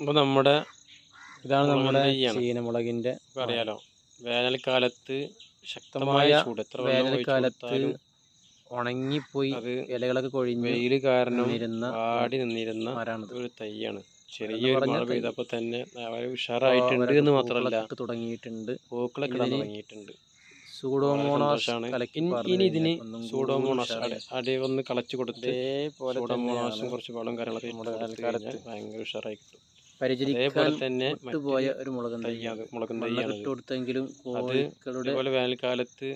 ഇപ്പോൾ നമ്മുടെ ഇതാണ് നമ്മുടെ. ചീനമുളകിന്റെ അറിയാലോ വേനൽക്കാലത്ത് ശക്തമായ ചൂട് എത്ര വേനൽക്കാലത്ത് ഉണങ്ങിപ്പോയി അത് ഇലകളൊക്കെ കൊഴിഞ്ഞ് വെയിൽ കാരണം നിന്നിരുന്ന വാടി നിന്നിരുന്ന ഒരു തൈയാണ്. ചെറിയ മഴ പെയ്തപ്പോ പെയ്തപ്പോൾ തന്നെ വളരെ ഉഷാറായിട്ടുണ്ട് എന്ന് മാത്രമല്ല തുടങ്ങിയിട്ടുണ്ട്. പൂക്കളൊക്കെ തുടങ്ങിയിട്ടുണ്ട്. സൂഡോമോണാസ് ഇനി- ഇതിന് സൂഡോമോണാസ്. അടി ഒന്ന് കളച്ചു കൊടുത്ത് ഇതേപോലെ കുറച്ച് വെള്ളം കാര്യങ്ങളൊക്കെ ഭയങ്കര ഉഷാറായി കിട്ടും. പരിചരിക്കാൻ തന്നെ മറ്റൊരു ഒരു മുളകൻ തൈയാണ് മുളകും വെള്ളം തൈയാണ് ഇട്ട് കൊടുത്തെങ്കിലും കോഴികളുടെ വേനൽക്കാലത്ത്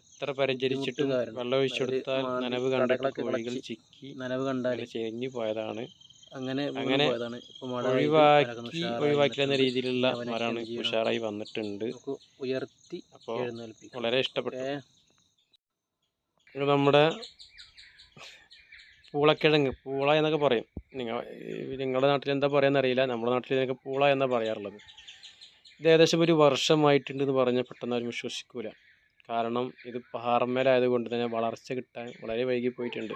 എത്ര പരിചരിച്ചിട്ടും വെള്ളം ഒഴിച്ചെടുത്താൽ നനവ് കണ്ടിട്ട് കോഴികൾ ചിക്കി നനവ് കണ്ടാൽ ചെരിഞ്ഞു പോയതാണ്. അങ്ങനെ അങ്ങനെ ഒഴിവാക്കി മരമൊക്കെ ഉഷാറായി ഒഴിവാക്കി എന്ന നിൽക്കുന്നുണ്ട്. രീതിയിലുള്ള മരമാണ് ഉഷാറായി വന്നിട്ടുണ്ട്. ഉയർത്തി അപ്പോൾ വളരെ ഇഷ്ടപ്പെട്ടു. നമ്മുടെ പൂളക്കിഴങ്ങ് പൂള എന്നൊക്കെ പറയും. നിങ്ങൾ നിങ്ങളുടെ നാട്ടിൽ എന്താ പറയുക അറിയില്ല. നമ്മുടെ നാട്ടിൽ ഇതിനൊക്കെ പൂള എന്നാണ് പറയാറുള്ളത്. ഇത് ഏകദേശം ഒരു വർഷമായിട്ടുണ്ട് എന്ന് പറഞ്ഞാൽ പെട്ടെന്ന് ആരും വിശ്വസിക്കൂല. കാരണം ഇത് പാറമേലായതുകൊണ്ട് തന്നെ വളർച്ച കിട്ടാൻ വളരെ വൈകി പോയിട്ടുണ്ട്.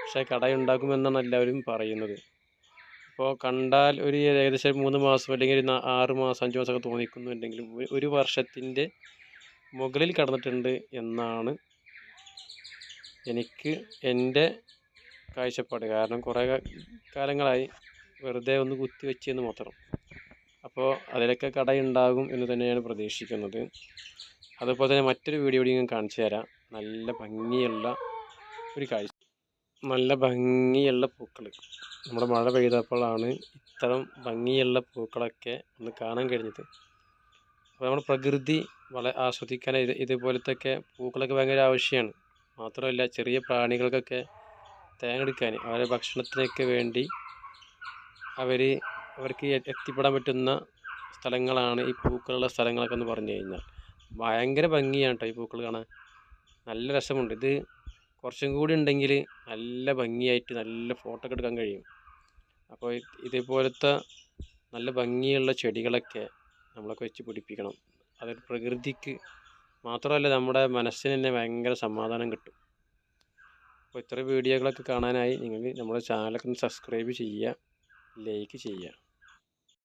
പക്ഷേ കടയുണ്ടാക്കുമെന്നാണ് എല്ലാവരും പറയുന്നത്. ഇപ്പോൾ കണ്ടാൽ ഒരു ഏകദേശം മൂന്ന് മാസം അല്ലെങ്കിൽ ഒരു ആറ് മാസം അഞ്ച് മാസമൊക്കെ തോന്നിക്കുന്നുണ്ടെങ്കിലും ഒരു വർഷത്തിന്റെ മുകളിൽ കടന്നിട്ടുണ്ട് എന്നാണ് എനിക്ക് എന്റെ കാഴ്ചപ്പാട്. കാരണം കുറേ കാലങ്ങളായി വെറുതെ ഒന്ന് കുത്തി വെച്ചെന്ന് മാത്രം. അപ്പോൾ അതിലൊക്കെ കടയുണ്ടാകും എന്ന് തന്നെയാണ് പ്രതീക്ഷിക്കുന്നത്. അതുപോലെ തന്നെ മറ്റൊരു വീഡിയോ കൂടി ഞാൻ കാണിച്ചു തരാം. നല്ല ഭംഗിയുള്ള ഒരു കാഴ്ച നല്ല ഭംഗിയുള്ള പൂക്കൾ നമ്മുടെ മഴ പെയ്തപ്പോഴാണ് ഇത്തരം ഭംഗിയുള്ള പൂക്കളൊക്കെ ഒന്ന് കാണാൻ കഴിഞ്ഞത്. അപ്പോൾ നമ്മുടെ പ്രകൃതി വളരെ ആസ്വദിക്കാൻ ഇത് ഇതുപോലത്തെയൊക്കെ പൂക്കളൊക്കെ ഭയങ്കര ആവശ്യമാണ്. മാത്രമല്ല ചെറിയ പ്രാണികൾക്കൊക്കെ തേങ്ങെടുക്കാൻ അവരെ ഭക്ഷണത്തിനൊക്കെ വേണ്ടി അവർ അവർക്ക് എത്തിപ്പെടാൻ പറ്റുന്ന സ്ഥലങ്ങളാണ് ഈ പൂക്കളുള്ള സ്ഥലങ്ങളൊക്കെ എന്ന് പറഞ്ഞു കഴിഞ്ഞാൽ. ഭയങ്കര ഭംഗിയാണ് കേട്ടോ ഈ പൂക്കൾ കാണാൻ. നല്ല രസമുണ്ട്. ഇത് കുറച്ചും കൂടി ഉണ്ടെങ്കിൽ നല്ല ഭംഗിയായിട്ട് നല്ല ഫോട്ടോ ഒക്കെ എടുക്കാൻ കഴിയും. അപ്പോൾ ഇത് ഇതേപോലത്തെ നല്ല ഭംഗിയുള്ള ചെടികളൊക്കെ നമ്മളൊക്കെ വെച്ച് പിടിപ്പിക്കണം. അതൊരു പ്രകൃതിക്ക് മാത്രമല്ല നമ്മുടെ മനസ്സിന് തന്നെ ഭയങ്കര സമാധാനം കിട്ടും. അപ്പോൾ ഇത്ര വീഡിയോകളൊക്കെ കാണാനായി. നിങ്ങൾ നമ്മുടെ ചാനലൊക്കെ ഒന്ന് സബ്സ്ക്രൈബ് ചെയ്യുക ലൈക്ക് ചെയ്യുക.